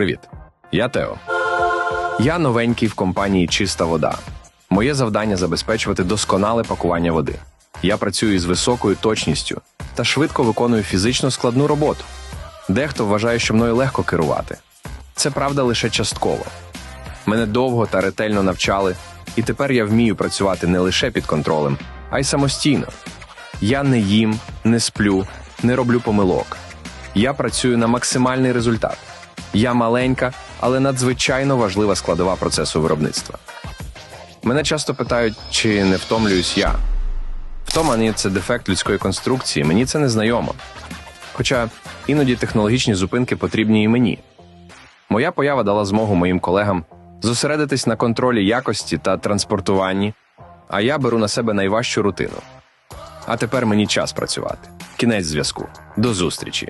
Привіт, я Тео. Я новенький в компанії Чиста вода. Моє завдання забезпечувати досконале пакування води. Я працюю із високою точністю та швидко виконую фізично складну роботу. Дехто вважає, що мною легко керувати. Це правда лише частково. Мене довго та ретельно навчали, і тепер я вмію працювати не лише під контролем, а й самостійно. Я не їм, не сплю, не роблю помилок. Я працюю на максимальний результат. Я маленька, але надзвичайно важлива складова процесу виробництва. Мене часто питають, чи не втомлююсь я. Втомлення – це дефект людської конструкції, мені це не знайомо. Хоча іноді технологічні зупинки потрібні і мені. Моя поява дала змогу моїм колегам зосередитись на контролі якості та транспортуванні, а я беру на себе найважчу рутину. А тепер мені час працювати. Кінець зв'язку. До зустрічі.